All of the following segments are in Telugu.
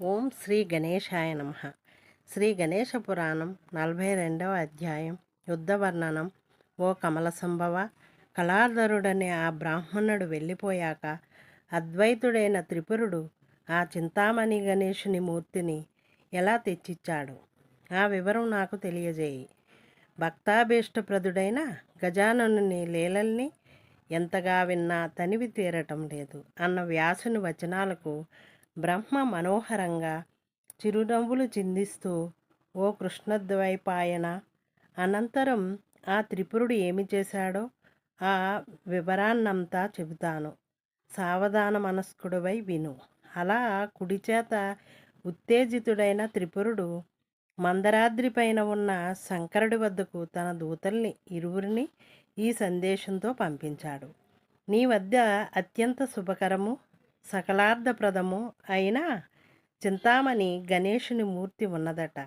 ఓం శ్రీ గణేశాయ నమ. శ్రీ గణేశ పురాణం నలభై రెండవ అధ్యాయం యుద్ధ వర్ణనం. ఓ కమల సంభవ కళాధరుడనే ఆ బ్రాహ్మణుడు వెళ్ళిపోయాక అద్వైతుడైన త్రిపురుడు ఆ చింతామణి గణేశుని మూర్తిని ఎలా తెచ్చిచ్చాడు ఆ వివరం నాకు తెలియజేయి. భక్తాభీష్టప్రదుడైన గజాననుని లీలల్ని ఎంతగా విన్నా తనివి తీరటం లేదు అన్న వ్యాసుని వచనాలకు బ్రహ్మ మనోహరంగా చిరునవ్వులు చిందిస్తూ ఓ కృష్ణద్వైపాయన అనంతరం ఆ త్రిపురుడు ఏమి చేశాడో ఆ వివరాన్నంతా చెబుతాను. సావధాన మనస్కుడివై విను అలా కుడి చేత ఉత్తేజితుడైన త్రిపురుడు మందరాద్రి పైన ఉన్న శంకరుడి వద్దకు తన దూతల్ని ఇరువురిని ఈ సందేశంతో పంపించాడు. నీ వద్ద అత్యంత శుభకరము సకలార్థప్రదము అయిన చింతామణి గణేషుని మూర్తి ఉన్నదట.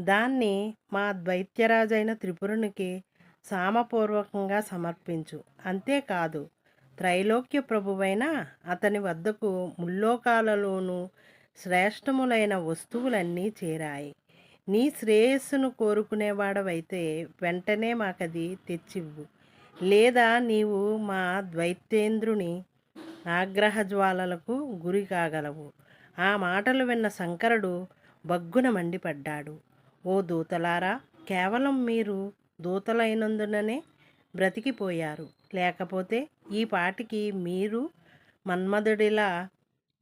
దాన్ని మా ద్వైత్యరాజైన త్రిపురునికి సామపూర్వకంగా సమర్పించు. అంతేకాదు త్రైలోక్య ప్రభువైన అతని వద్దకు ముల్లోకాలలోనూ శ్రేష్టములైన వస్తువులన్నీ చేరాయి. నీ శ్రేయస్సును కోరుకునేవాడవైతే వెంటనే మాకది తెచ్చివ్వు. లేదా నీవు మా ద్వైతేంద్రుని ఆగ్రహ జ్వాలలకు గురి కాగలవు. ఆ మాటలు విన్న శంకరుడు బగ్గున మండిపడ్డాడు. ఓ దూతలారా కేవలం మీరు దూతలైనందుననే బ్రతికిపోయారు. లేకపోతే ఈ పాటికి మీరు మన్మధుడిలా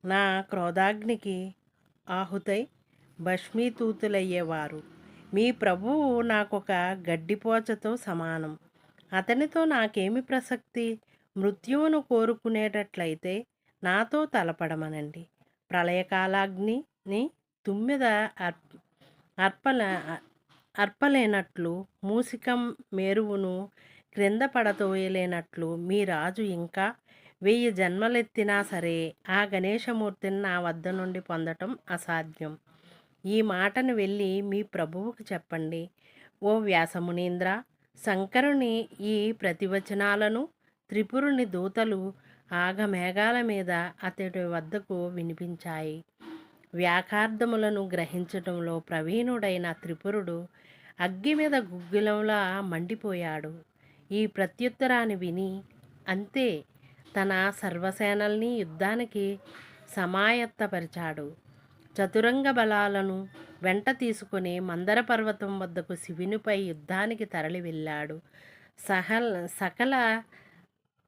నా క్రోధాగ్నికి ఆహుతై భస్మీతూతులయ్యేవారు. మీ ప్రభువు నాకొక గడ్డిపోచతో సమానం. అతనితో నాకేమి ప్రసక్తి? మృత్యువును కోరుకునేటట్లయితే నాతో తలపడమనండి. ప్రళయకాలాగ్నిని తుమ్మిద అర్ప అర్పల అర్పలేనట్లు మూసికం మేరువును క్రింద పడతోయలేనట్లు మీ రాజు ఇంకా వెయ్యి జన్మలెత్తినా సరే ఆ గణేశమూర్తిని నా వద్ద నుండి పొందటం అసాధ్యం. ఈ మాటను వెళ్ళి మీ ప్రభువుకు చెప్పండి. ఓ వ్యాసమునీంద్ర శంకరుని ఈ ప్రతివచనాలను త్రిపురుని దూతలు ఆగమేఘాల మీద అతడి వద్దకు వినిపించాయి. వ్యాకార్థములను గ్రహించటంలో ప్రవీణుడైన త్రిపురుడు అగ్గి మీద గుగ్గిలంలా మండిపోయాడు. ఈ ప్రత్యుత్తరాన్ని విని అంతే తన సర్వసేనల్ని యుద్ధానికి సమాయత్తపరిచాడు. చతురంగ బలాలను వెంట తీసుకుని మందర పర్వతం వద్దకు శివునిపై యుద్ధానికి తరలి వెళ్ళాడు సహల్ సకల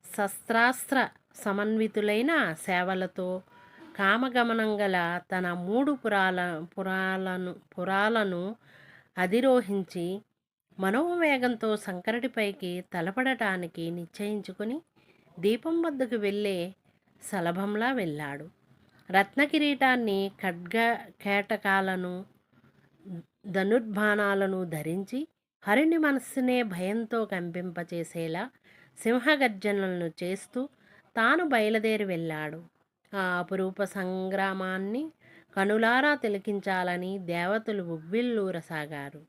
శస్త్రాస్త్ర సమన్వితులైన సేవలతో కామగమనం గల తన మూడు పురాల పురాలను పురాలను అధిరోహించి మనోవేగంతో శంకరుడిపైకి తలపడటానికి నిశ్చయించుకుని దీపం వద్దకు వెళ్ళే సలభంలా వెళ్ళాడు. రత్నకిరీటాన్ని ఖడ్గ కేటకాలను ధనుర్బాణాలను ధరించి హరిని మనస్సునే భయంతో కంపింపచేసేలా సింహగర్జనలను చేస్తూ తాను బయలుదేరి వెళ్ళాడు. ఆ అపురూప సంగ్రామాన్ని కనులారా తిలకించాలని దేవతలు ఉవ్విల్లూరసాగారు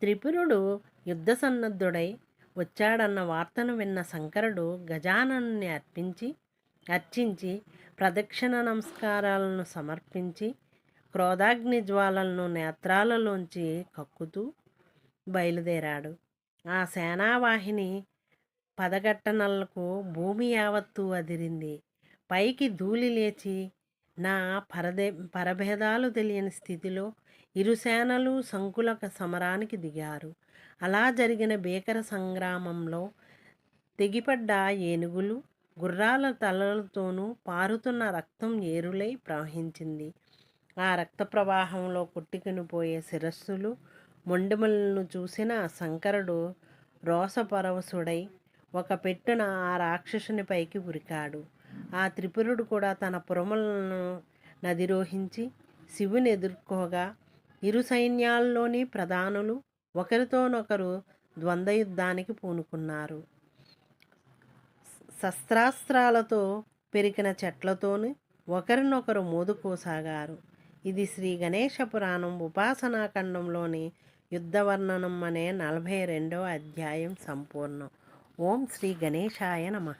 త్రిపురుడు యుద్ధ సన్నద్ధుడై వచ్చాడన్న వార్తను విన్న శంకరుడు గజానన్ని అర్పించి అర్చించి ప్రదక్షిణ నమస్కారాలను సమర్పించి క్రోధాగ్ని జ్వాలలను నేత్రాలలోంచి కక్కుతూ బయలుదేరాడు. ఆ సేనావాహిని పదగట్టనలకు భూమి యావత్తు అదిరింది. పైకి ధూళి లేచి నా పరదే పరభేదాలు తెలియని స్థితిలో ఇరు సేనలు సంకులక సమరానికి దిగారు. అలా జరిగిన భీకర సంగ్రామంలో తెగిపడ్డ ఏనుగులు గుర్రాల తలలతోనూ పారుతున్న రక్తం ఏరులై ప్రవహించింది. ఆ రక్త ప్రవాహంలో కొట్టుకునిపోయే శిరస్సులు మొండెములను చూసిన శంకరుడు రోసపరవశుడై ఒక పెట్టున ఆ రాక్షసుని పైకి ఉరికాడు. ఆ త్రిపురుడు కూడా తన పురములను నదిరోహించి శివుని ఎదుర్కోగా ఇరు సైన్యాల్లోని ప్రధానులు ఒకరితోనొకరు ద్వంద్వయుద్ధానికి పూనుకున్నారు. శస్త్రాస్త్రాలతో పెరిగిన చెట్లతోని ఒకరినొకరు మోదుకోసాగారు. ఇది శ్రీ గణేష పురాణం ఉపాసనాఖండంలోని యుద్ధవర్ణనం అనే నలభై రెండవ అధ్యాయం సంపూర్ణం. ఓం శ్రీ గణేశాయ నమ.